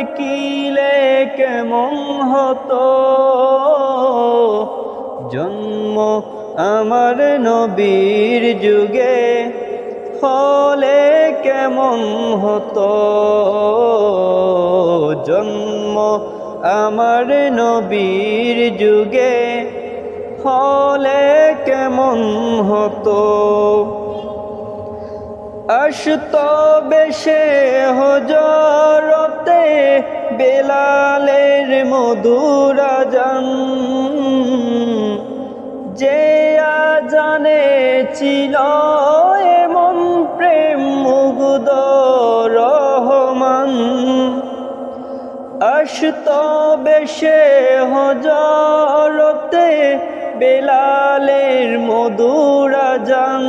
দেখিলে কেমন হতো? জন্ম আমার নবীর যুগে হলে কেমন হতো? জন্ম আমার নবীর যুগে হলে কেমন হতো? আসত বেশে হজরতে বেলালের মধুরা জান যে জানে ছিল এমন প্রেম মুগ্ধ রহমান। আসত বেশে হজরতে বেলালের মধুরা জান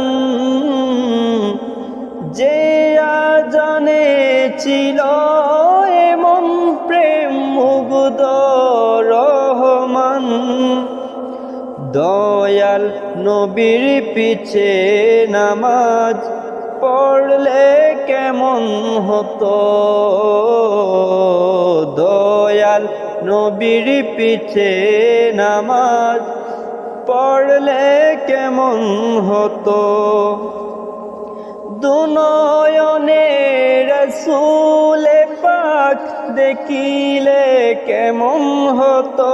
যে জানে ছিল নবীর পিছে নামাজ পড়লে কেমন হতো? দয়াল নবীর পিছে নামাজ পড়লে কেমন হতো? দুনয়নে রসুলে পাক দেখিলে কেমন হতো?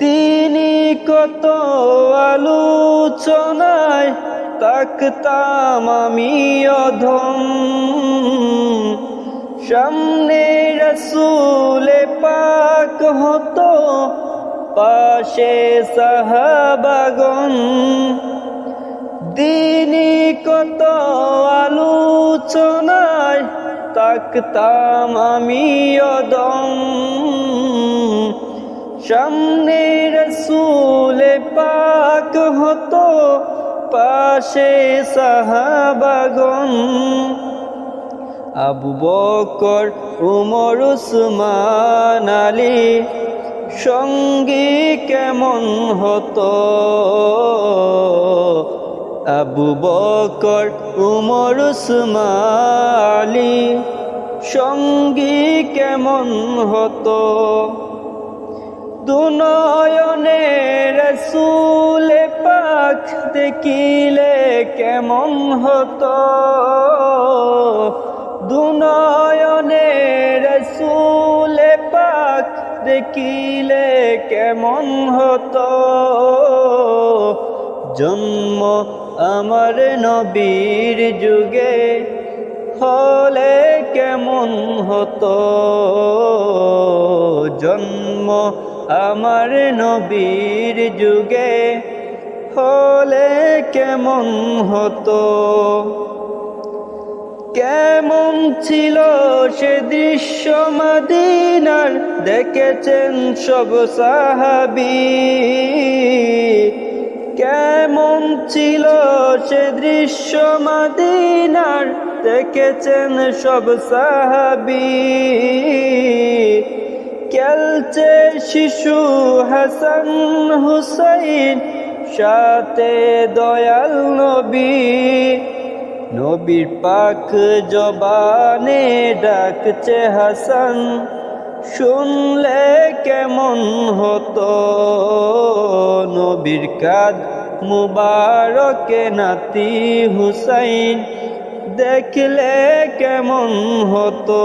দিনই কত আলোচনায় তাকতাম আমি অধম। সামনে রসুলে পাক হতো, পাশে সাহাবাগন দিনই কত আলোচনায় তাকতাম আমি অদম সামনে রসুলে পাক হতো পাশে সাহাবাগন আবু বকর, উমর, উসমান, আলী সঙ্গী কেমন হতো? আবু বকর, উমর, উসমান, আলী সঙ্গী কেমন হতো? দুনয়নে রসুলে পাক দেখিলে কেমন হতো? দুনয়নে রসুলে পাক দেখিলে কেমন হতো? জন্ম আমার নবীর যুগে হলে কেমন হতো? জন্ম আমার নবীর যুগে হলে কেমন হতো? কেমন ছিল সে দৃশ্য মদিনার? দেখেছেন সব সাহাবি। কেমন ছিল সে দৃশ্য মদিনার? দেখেছেন সব সাহাবি। খেলছে শিশু হাসান হুসাইন, সাথে দয়াল নবী। নবীর পাক জবানে ডাকছে হাসান, শুনলে কেমন হতো? নবীর কাদ মুবারকে নাতি হুসাইন, দেখলে কেমন হতো?